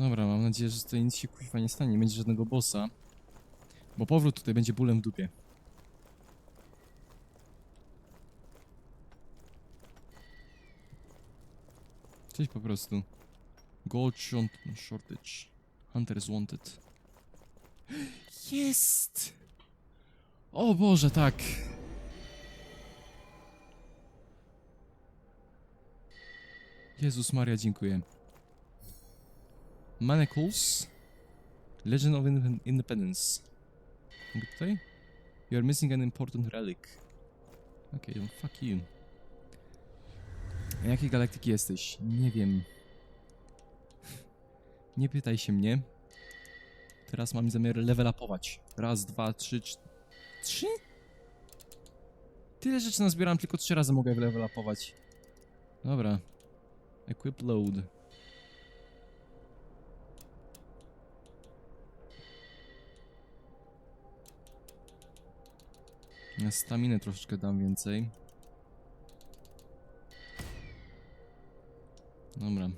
Dobra, mam nadzieję, że tutaj nic się kuźwa nie stanie, nie będzie żadnego bossa. Bo powrót tutaj będzie bólem w dupie. Cześć po prostu. Gold short shortage. Hunters wanted. Jest! O Boże, tak. Jezus Maria, dziękuję. Manacles. Legend of Inde- Independence. Mogę tutaj? You are missing an important relic. Okej, okay, fuck you. Jakiej galaktyki jesteś? Nie wiem. Nie pytaj się mnie. Teraz mam zamiar level upować. Raz, dwa, trzy, trzy? Tyle rzeczy nazbieram, tylko trzy razy mogę level upować. Dobra. Equip load. Na staminę troszeczkę dam więcej. Dobra.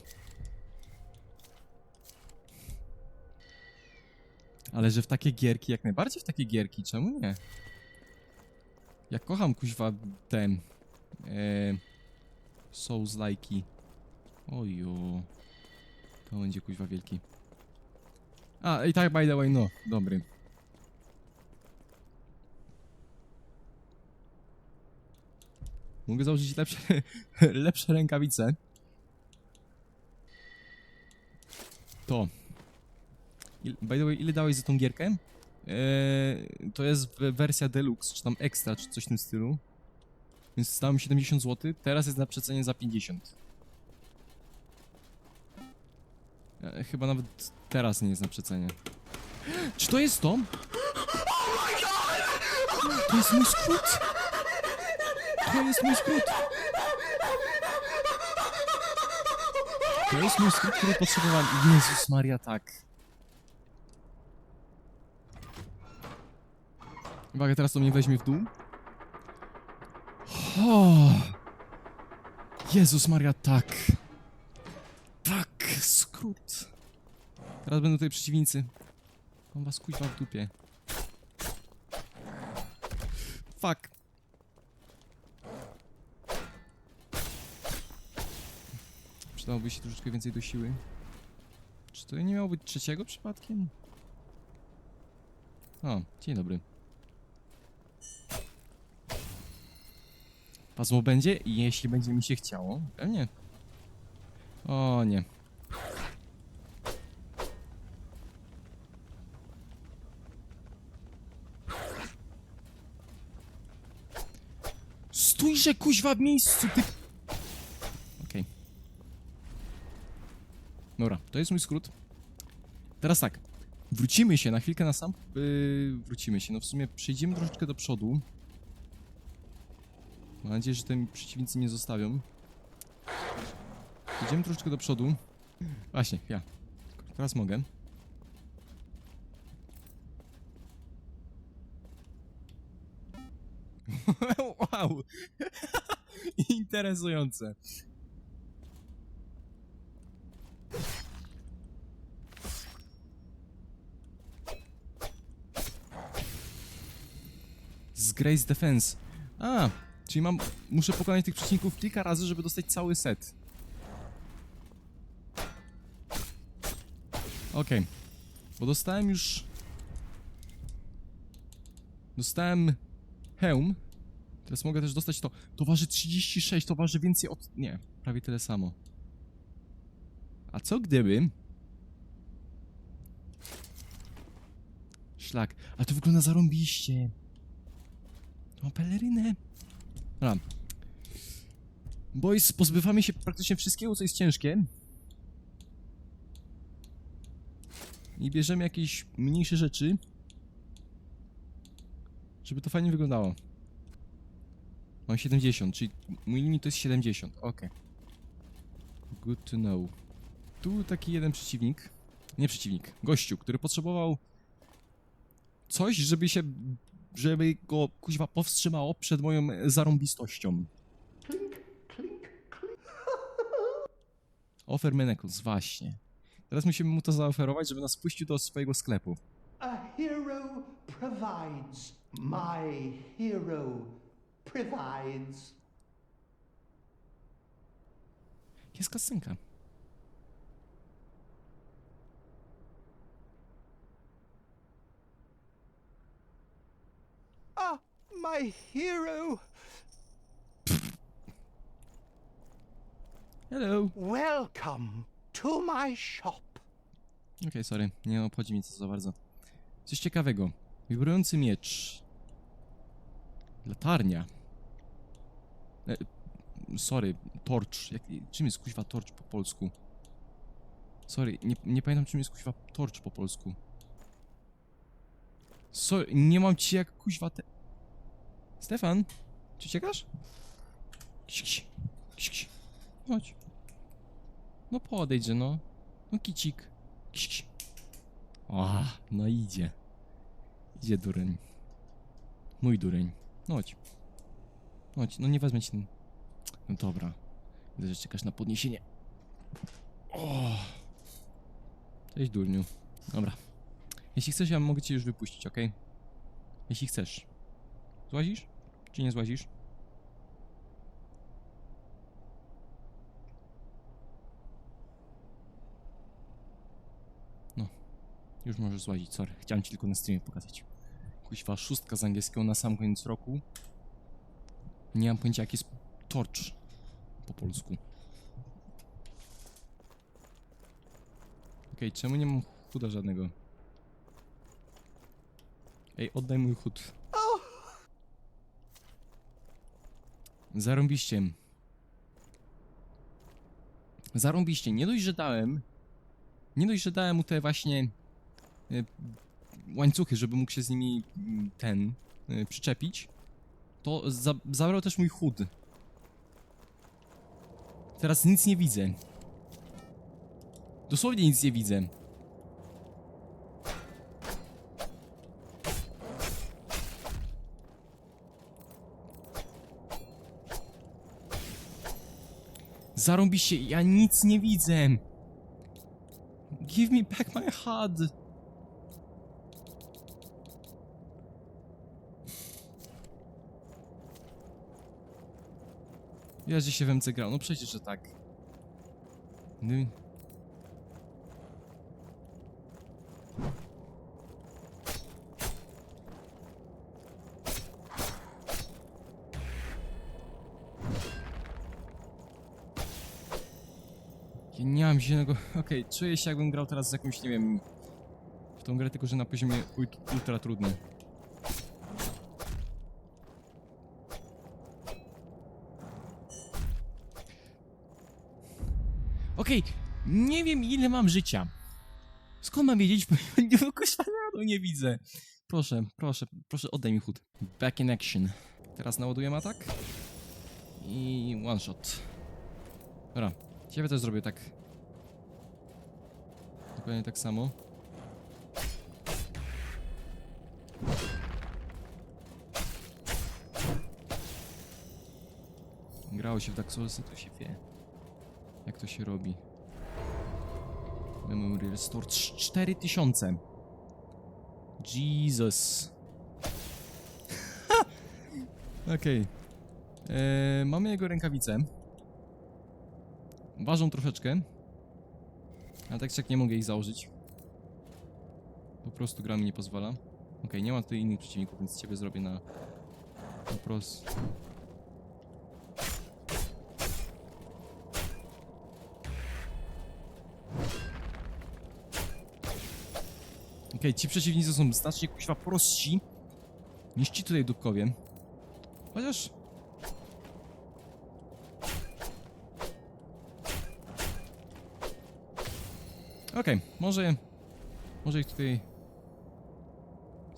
Ale że w takie gierki, jak najbardziej w takie gierki, czemu nie? Ja kocham kuźwa te... E, souls like'i. Ojo. To będzie kuźwa wielki. A, i tak by the way, no, dobry. Mogę założyć lepsze, lepsze rękawice. To. By the way, ile dałeś za tą gierkę? Eee, to jest wersja deluxe, czy tam extra, czy coś w tym stylu. Więc mi 70 zł, teraz jest na przecenie za 50. E, chyba nawet teraz nie jest na przecenie. Czy to jest to? To jest mój skrót! To jest mój skrót! To jest mój skrót, który potrzebowałem. Jezus Maria, tak. Uwaga, teraz to mnie weźmie w dół. O! Jezus Maria, tak. Tak, skrót. Teraz będą tutaj przeciwnicy. Mam was kuźwa w dupie. Fuck. Przydałoby się troszeczkę więcej do siły. Czy to nie miało być trzeciego przypadkiem? O, dzień dobry. Pasmo będzie, jeśli będzie mi się chciało. Pewnie. O nie. Stójże kuźwa w miejscu, ty... Okej. Dobra, to jest mój skrót. Teraz tak. Wrócimy się na chwilkę na sam... Yy, wrócimy się, no w sumie przejdziemy troszeczkę do przodu. Mam nadzieję, że te przeciwnicy nie zostawią. Idziemy troszeczkę do przodu. Właśnie, ja. Teraz mogę. wow! Interesujące. Grace Defense. A, czyli mam. Muszę pokonać tych przeciwników kilka razy, żeby dostać cały set. Okej. Bo dostałem już. Dostałem hełm. Teraz mogę też dostać to. To waży 36, to waży więcej od. Nie, prawie tyle samo. A co gdyby. Szlak. Ale to wygląda zarąbiście. To ma pelerynę. Dobra. Boys, pozbywamy się praktycznie wszystkiego, co jest ciężkie. I bierzemy jakieś mniejsze rzeczy. Żeby to fajnie wyglądało. Mam 70, czyli mój limit to jest 70. Ok. Good to know. Tu taki jeden przeciwnik. Nie przeciwnik, gościu, który potrzebował coś, żeby się. Żeby go kuźwa powstrzymało przed moją zarąbistością. Offer Manacles, właśnie. Teraz musimy mu to zaoferować, żeby nas puścił do swojego sklepu. A hero provides. My hero provides. Jest kasynka. My hero. Hello. Welcome to my shop. Okej, sorry, nie obchodzi mnie to za bardzo. Coś ciekawego. Wibrujący miecz. Latarnia. E, sorry, torcz. Jak, czym jest kuźwa torcz po polsku? Sorry, nie, nie pamiętam czym jest kuźwa torcz po polsku. Sorry, nie mam ci jak kuźwa te... Stefan, czy ciekasz? Kś, kś. Chodź. No podejdźże, no. No kicik. Kś, kś. O, no idzie. Idzie dureń. Mój dureń. No chodź. Chodź, no nie wezmę ci ten... No dobra. Widzę, że czekasz na podniesienie. O. Cześć durniu. Dobra. Jeśli chcesz, ja mogę cię już wypuścić, ok? Jeśli chcesz. Złazisz? Czy nie złazisz? No. Już możesz złazić, sorry. Chciałem ci tylko na streamie pokazać. Kuźwa, szóstka z angielskiego na sam koniec roku. Nie mam pojęcia, jak jest torch po polsku. Okej, czemu nie mam chuda żadnego? Ej, oddaj mój chód. Zarąbiście. Zarąbiście. Nie dość, że dałem. Nie dość, że dałem mu te właśnie e, łańcuchy, żeby mógł się z nimi mm, ten e, przyczepić, to za zabrał też mój chód. Teraz nic nie widzę. Dosłownie nic nie widzę. Zarąbiście, ja nic nie widzę. Give me back my HUD. Ja, się w MC grał, no przecież, że tak. Ja nie mam zielonego... Okej, czuję się jakbym grał teraz z jakimś, nie wiem... W tą grę, tylko że na poziomie ult- ultra trudnym. Okej, nie wiem ile mam życia. Skąd mam wiedzieć? Bo nie widzę. Proszę, proszę, proszę oddaj mi chód. Back in action. Teraz naładujemy atak. I one shot. Dobra, ciebie też zrobię tak. Dokładnie tak samo. Grało się w Dark Soulsy, to się wie. Jak to się robi. Memory Restore Cz- 4000. Jesus. Okej. Eee, Mamy jego rękawice. Ważą troszeczkę. Ale tak jak nie mogę ich założyć. Po prostu gra mi nie pozwala. Okej, nie ma tutaj innych przeciwników, więc ciebie zrobię na... Po prostu... Okej, ci przeciwnicy są znacznie kuźwa prostsi niż ci tutaj dupkowie. Chociaż... Okej, może... Może ich tutaj...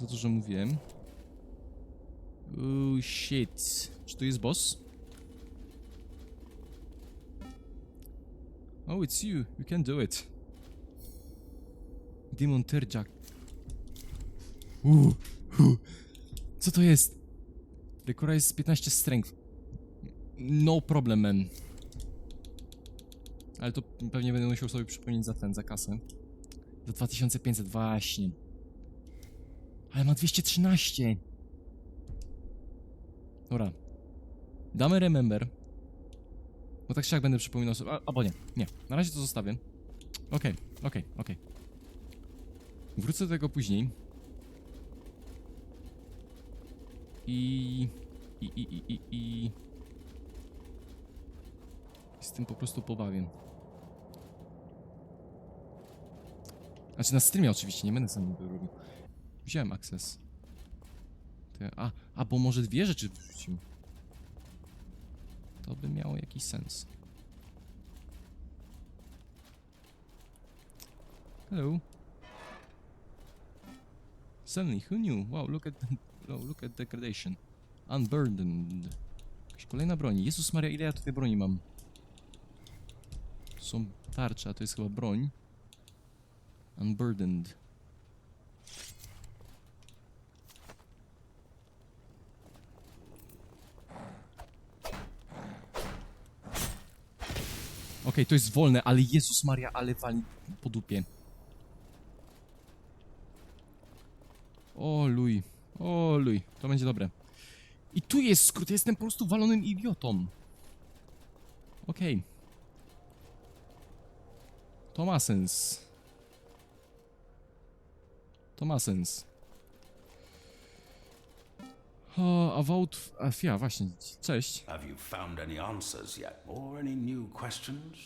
Za dużo mówiłem. Oh shit. Czy tu jest boss? Oh, it's you. You can do it. Demon Terjak. Uuu, uuu. Co to jest? Dekora jest 15 strength. No problem, man. Ale to pewnie będę musiał sobie przypomnieć za ten, za kasę. Za 2500, właśnie. Ale ma 213. Dobra. Damy remember. Bo tak czy jak będę przypominał sobie. A, albo nie, nie. Na razie to zostawię. Okej, okej, okej. Wrócę do tego później. I... I, i, i, i, i... Z tym po prostu pobawię. Znaczy na streamie oczywiście, nie będę sam tego robił. Wziąłem access. Te, a, a, bo może dwie rzeczy wrzucił. To by miało jakiś sens. Hello. Suddenly, who knew? Wow, look at oh, look at degradation. Unburdened. Jakaś kolejna broń. Jezus Maria, ile ja tutaj broni mam? To są tarcze, a to jest chyba broń. Unburdened. Okej, to jest wolne, ale Jezus Maria, ale wali po dupie. O luj, o luj, to będzie dobre. I tu jest skrót, jestem po prostu walonym idiotą. Okej. To ma sens. To ma sens. O. A, ja, właśnie, cześć. Have you found any answers yet, or any new questions?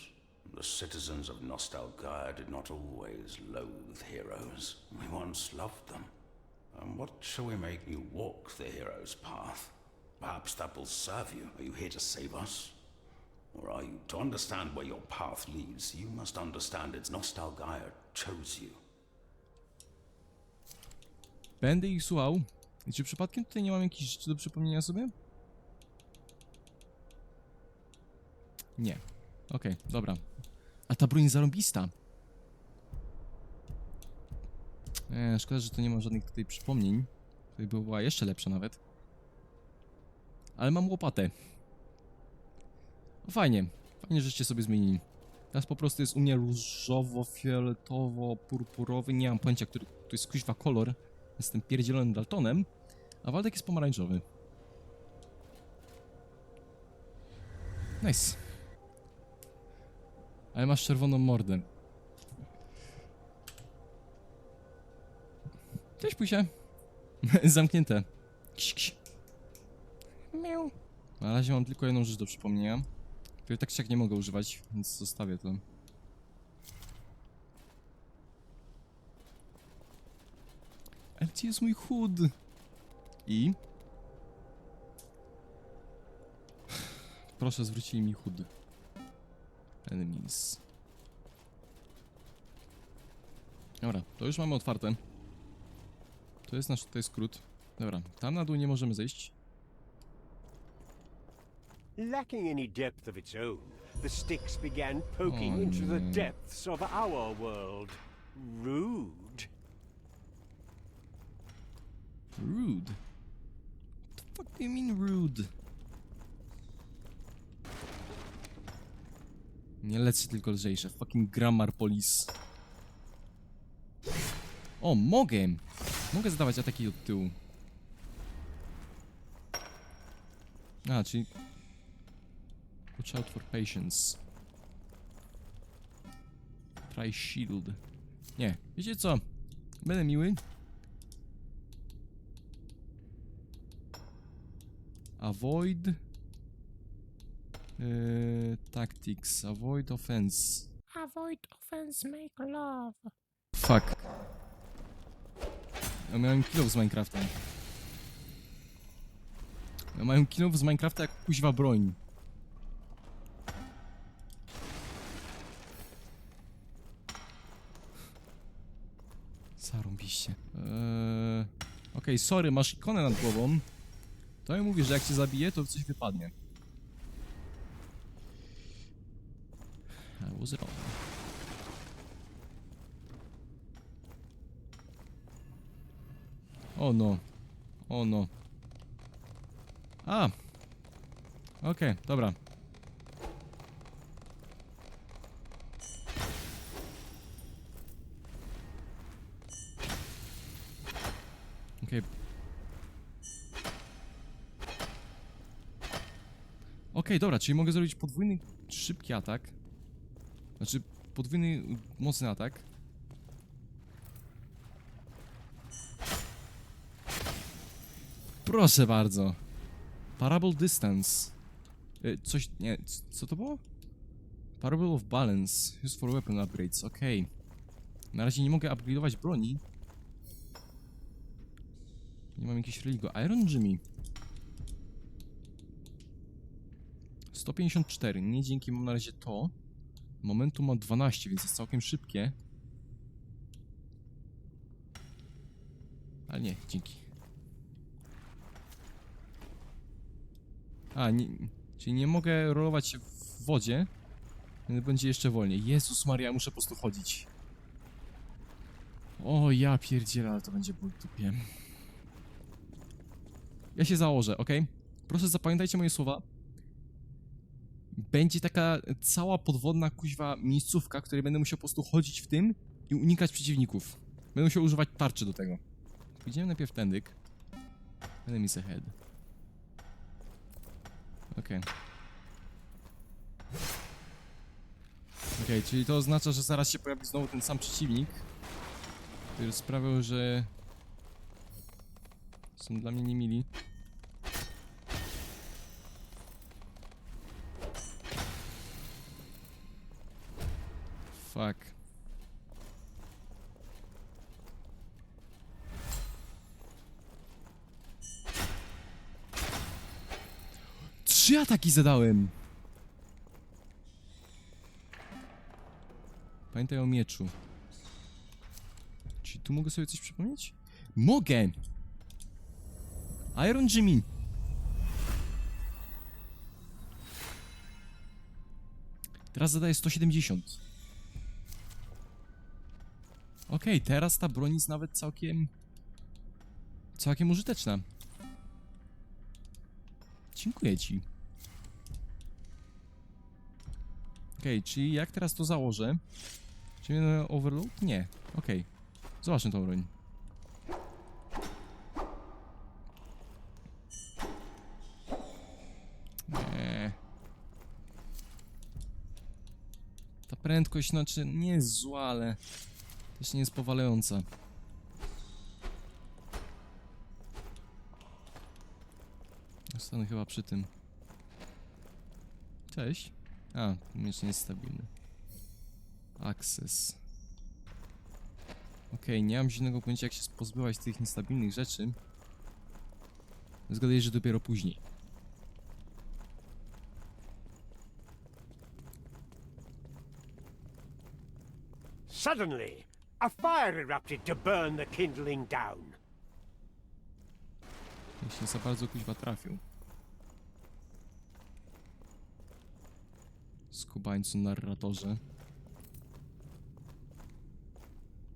The citizens of Nostalgia did not always loathe heroes. We once loved them. And what shall we make you walk the hero's path? Perhaps that will serve you. Are you here to save us? Or are you to understand where your path leads? You must understand it's Nostalgia chose you. Będę ich słuchał. I czy przypadkiem tutaj nie mam jakichś rzeczy do przypomnienia sobie? Nie. Okej, dobra. A ta broń zarąbista. Eee, szkoda, że to nie ma żadnych tutaj przypomnień. Tutaj by była jeszcze lepsza nawet. Ale mam łopatę. No fajnie. Fajnie, żeście sobie zmienili. Teraz po prostu jest u mnie różowo-fioletowo-purpurowy. Nie mam pojęcia, który to jest kuźwa kolor. Jestem pierdzielonym Daltonem. A Waldek jest pomarańczowy. Nice. Ale masz czerwoną mordę. Cześć, pusie. Zamknięte. Kś, kś. Miau. Na razie mam tylko jedną rzecz do przypomnienia. Której tak czy jak nie mogę używać, więc zostawię to. Gdzie jest mój chód? I? Proszę, zwrócili mi chód. Enemies. Dobra, to już mamy otwarte. To jest nasz tutaj skrót. Dobra, tam na dół nie możemy zejść. Lacking any depth of its own, the Styx began poking into the depths of our world. Rude. Rude. What the fuck do you mean rude? Nie lepsze, tylko lżejsze. Fucking grammar police. O, mogę! Mogę zadawać ataki od tyłu. A, czyli... Watch out for patience. Try shield. Nie, wiecie co? Będę miły. Avoid. Yy, tactics. Avoid offense. Avoid offense, make love. Fuck. Ja miałem kill z Minecrafta. Ja mają kill z Minecrafta jak kuźwa broń. Zarąbiście. Eee, Okej, sorry, masz ikonę nad głową. No to mi mówi, że jak cię zabije, to coś wypadnie. I was. O no. O no. A! Okej, okay, dobra. Okej, okay, Okej, dobra, czyli mogę zrobić podwójny szybki atak. Znaczy, podwójny mocny atak. Proszę bardzo. Parable Distance. Y, Coś, nie, co to było? Parable of Balance. Used for weapon upgrades, okej. Na razie nie mogę upgrade'ować broni. Nie mam jakiegoś religo. Iron Jimmy. 154. Nie dzięki mam na razie to. Momentum ma 12, więc jest całkiem szybkie. Ale nie, dzięki. A, nie, czyli nie mogę rolować się w wodzie. Będzie jeszcze wolniej. Jezus Maria, muszę po prostu chodzić. O, ja pierdzielę, ale to będzie ból dupie. Ja się założę, ok? Proszę zapamiętajcie moje słowa. Będzie taka cała podwodna kuźwa miejscówka, której będę musiał po prostu chodzić w tym i unikać przeciwników. Będę musiał używać tarczy do tego. Idziemy najpierw tędyk. Enemies ahead. Okej. Okej, czyli to oznacza, że zaraz się pojawi znowu ten sam przeciwnik, który sprawiał, że są dla mnie niemili. Fuck. Trzy ataki zadałem! Pamiętaj o mieczu. Czy tu mogę sobie coś przypomnieć? Mogę! Iron Jimmy! Teraz zadaję 170. Okej, teraz ta broń jest nawet całkiem... Całkiem użyteczna. Dziękuję ci. Okej, czyli jak teraz to założę? Czy mnie overload? Nie. Okej. Zobaczmy tą broń. Nie. Ta prędkość, znaczy, nie jest zła, ale też nie jest powalająca. Zostanę chyba przy tym. Cześć. A, miecz nie jest stabilny. Access. Okej, nie mam zielonego pojęcia jak się pozbywać tych niestabilnych rzeczy. Zgaduję, że dopiero później. Suddenly, a fire erupted to burn the kindling down. Jeśli za bardzo kuźwa trafił. Skubańcu narratorze.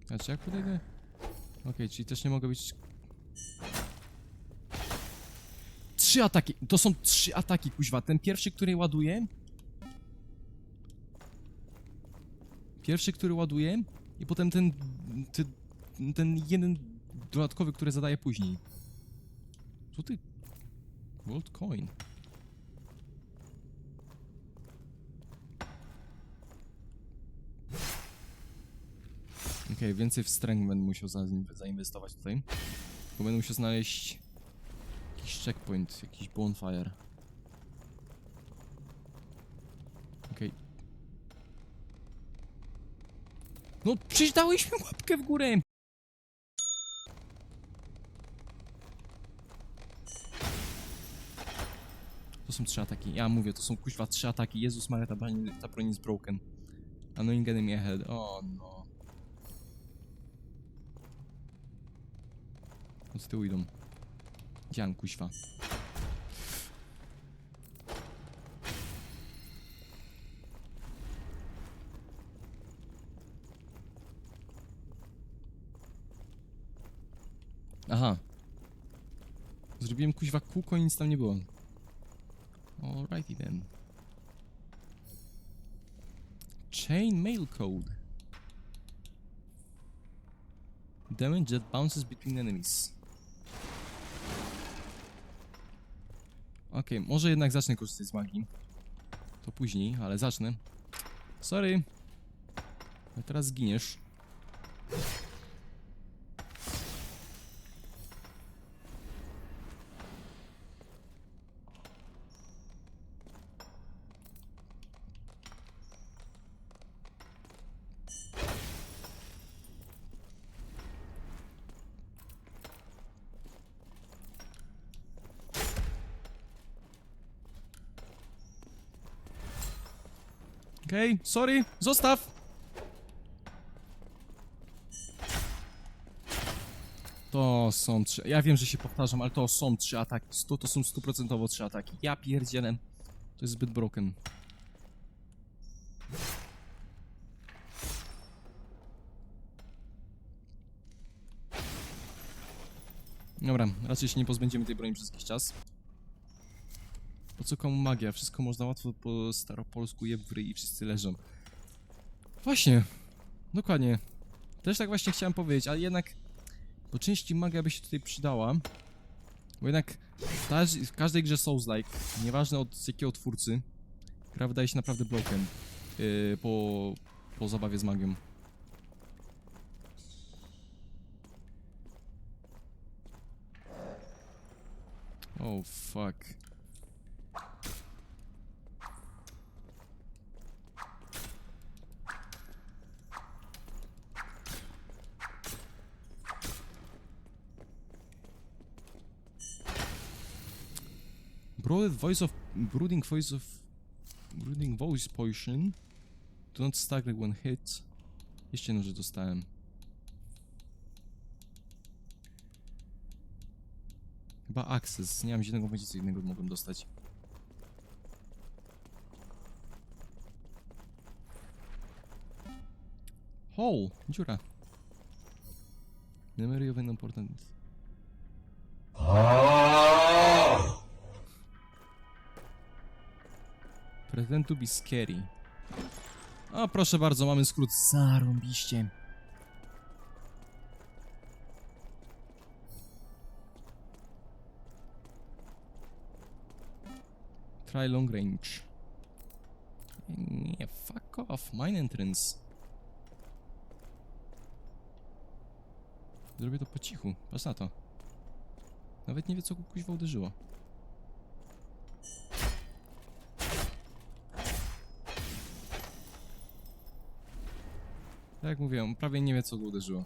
Znaczy jak podejdę? Okej, czyli też nie mogę być... Trzy ataki! To są trzy ataki, kuźwa. Ten pierwszy, który ładuje... Pierwszy, który ładuje i potem ten... Ty, ten jeden dodatkowy, który zadaje później. Co ty? Gold coin. Okej, więcej w strength będę musiał za- zainwestować tutaj. Bo będę musiał znaleźć jakiś checkpoint, jakiś bonfire. Okej. No przecież dałeś mi łapkę w górę! To są trzy ataki. Ja mówię, to są kuźwa trzy ataki. Jezus Maria, ta broń, ta broń jest broken. Annoying enemy ahead. O no. Od tyłu idą. Dzian kuźwa. Aha. Zrobiłem kuźwa kółko i nic tam nie było. Alrighty then. Chain mail code. Damage that bounces between enemies. Ok, może jednak zacznę korzystać z magii. To później, ale zacznę. Sorry. Teraz zginiesz. Okej, sorry, zostaw! To są trzy. Ja wiem, że się powtarzam, ale to są trzy ataki. To, to są stuprocentowo trzy ataki. Ja pierdzielę. To jest zbyt broken. Dobra, raczej się nie pozbędziemy tej broni przez jakiś czas. Po co komu magia? Wszystko można łatwo po staropolsku jeb w ryj i wszyscy leżą. Właśnie, dokładnie. Też tak właśnie chciałem powiedzieć, ale jednak po części magia by się tutaj przydała. Bo jednak w, każ- w każdej grze Souls-like, nieważne od jakiego twórcy, gra wydaje się naprawdę blokiem yy, po, po zabawie z magią. Oh fuck. Voice of brooding voice of brooding voice potion. Do not stagger when hit. Jeszcze jedno, że dostałem. Chyba access. Nie mam żadnego pojęcia co innego mogłem dostać. Hole! Dziura. Memory of an important... Pretend to be scary. O, proszę bardzo, mamy skrót. Zarąbiście. Try long range. Nie, fuck off. Mine entrance. Zrobię to po cichu. Patrz na to. Nawet nie wie, co go kuźwa uderzyło. Tak jak mówiłem, prawie nie wie, co go uderzyło.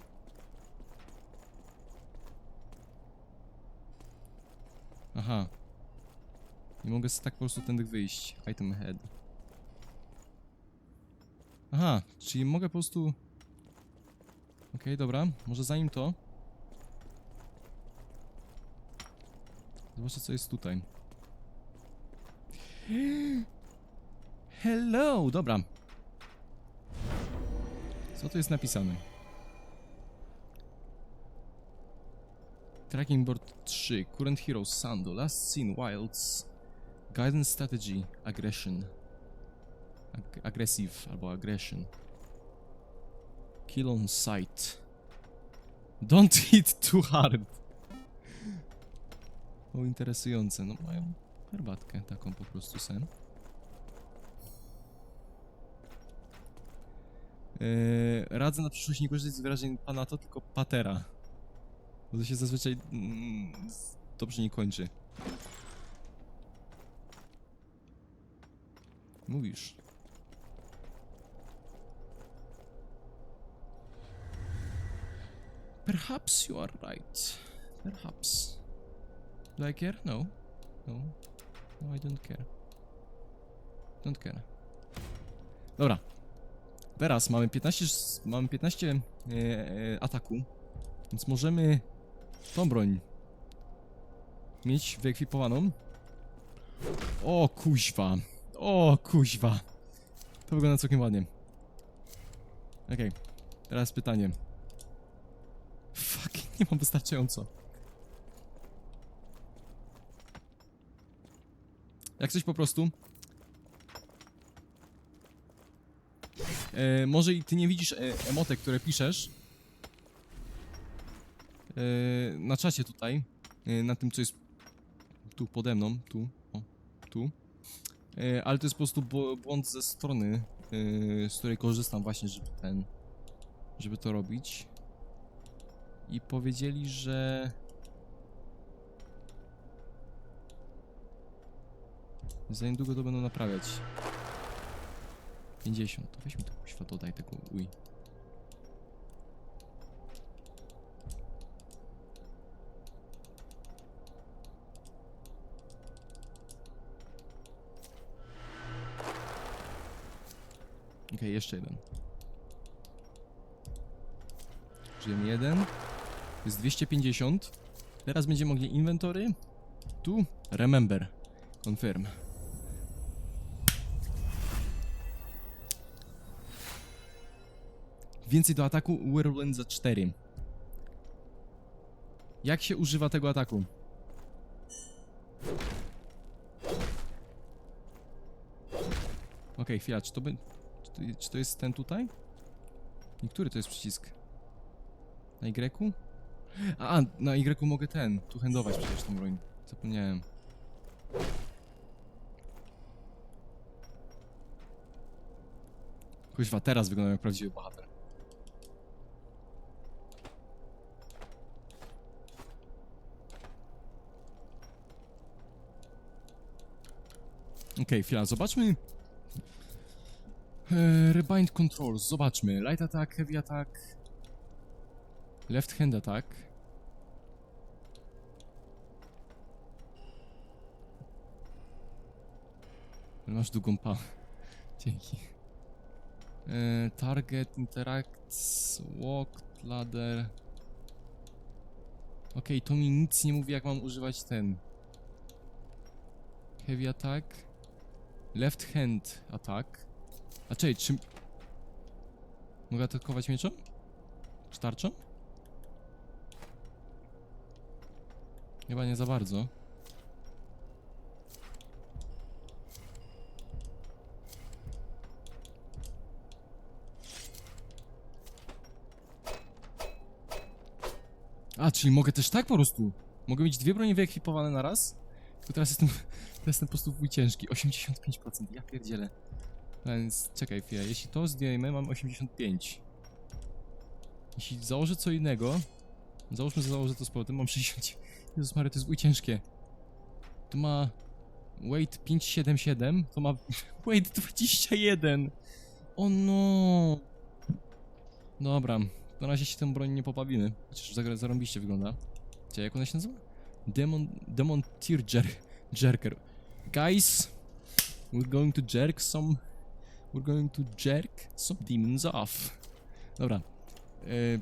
Aha. Nie mogę tak po prostu tędy wyjść. Item head. Aha, czyli mogę po prostu... Okej, dobra. Może zanim to... Zobaczę, co jest tutaj. Hello! Dobra. Co tu jest napisane? Tracking board 3. Current hero Sando. Last seen Wilds. Guidance strategy. Aggression. Ag aggressive albo aggression. Kill on sight. Don't hit too hard. O, interesujące. No mają herbatkę taką po prostu sen. radzę na przyszłość nie korzystać z wyrażeń panato, tylko patera. Bo to się zazwyczaj mm, dobrze nie kończy. Mówisz. Perhaps you are right. Perhaps. Do I care? No. No. No, I don't care. Don't care. Dobra. Teraz mamy 15, sz- mamy 15 e, e, ataku, więc możemy tą broń mieć wyekwipowaną. O kuźwa, o kuźwa. To wygląda całkiem ładnie. Okej, teraz pytanie. Fuck, nie mam wystarczająco. Jak coś po prostu E, może i ty nie widzisz e, emotek, które piszesz e, na czacie tutaj, e, na tym co jest tu pode mną, tu, o, Tu. E, ale to jest po prostu bł- błąd ze strony, e, z której korzystam właśnie, żeby ten, żeby to robić. I powiedzieli, że za niedługo to będą naprawiać. 50, to weź mi to kuźwa, dodaj tego, uj. Okej, jeszcze jeden. Żyjemy jeden. Jest 250. Teraz będziemy mogli inwentory. Tu, remember. Confirm. Więcej do ataku Whirlwind za 4. Jak się używa tego ataku? Okej, chwila, czy to, by, czy, to, czy to jest ten tutaj? Niektóry to jest przycisk? Na Y? A, na Y mogę ten, tu handować przecież tą broń. Zapomniałem. Kuźwa, teraz wyglądam jak prawdziwy bohater. Okej, chwila, zobaczmy. Eee, rebind controls, zobaczmy. Light attack, heavy attack. Left hand attack. Masz długą pa. Dzięki. E, target, interacts, walk, ladder. Okej, to mi nic nie mówi jak mam używać ten. Heavy attack. Left hand attack. A czekaj, czy... Mogę atakować mieczem? Czy? Chyba nie za bardzo. A, czyli mogę też tak po prostu. Mogę mieć dwie bronie wyekwipowane na raz? Tylko teraz jestem, teraz jestem po prostu wuj ciężki. 85%, ja pierdzielę. Więc czekaj chwilę, jeśli to zdejmę, mam 85. Jeśli założę co innego, załóżmy, że założę to z powrotem, mam 60. Jezus Maria, to jest wuj ciężkie. To ma weight 577, to ma weight 21. O no. Dobra, na razie się tą broń nie popawimy. Chociaż zarąbiście wygląda. Czekaj, jak ona się nazywa? Demon, Demon Tear jer, Jerker. Guys, we're going to jerk some... We're going to jerk some demons off. Dobra. E,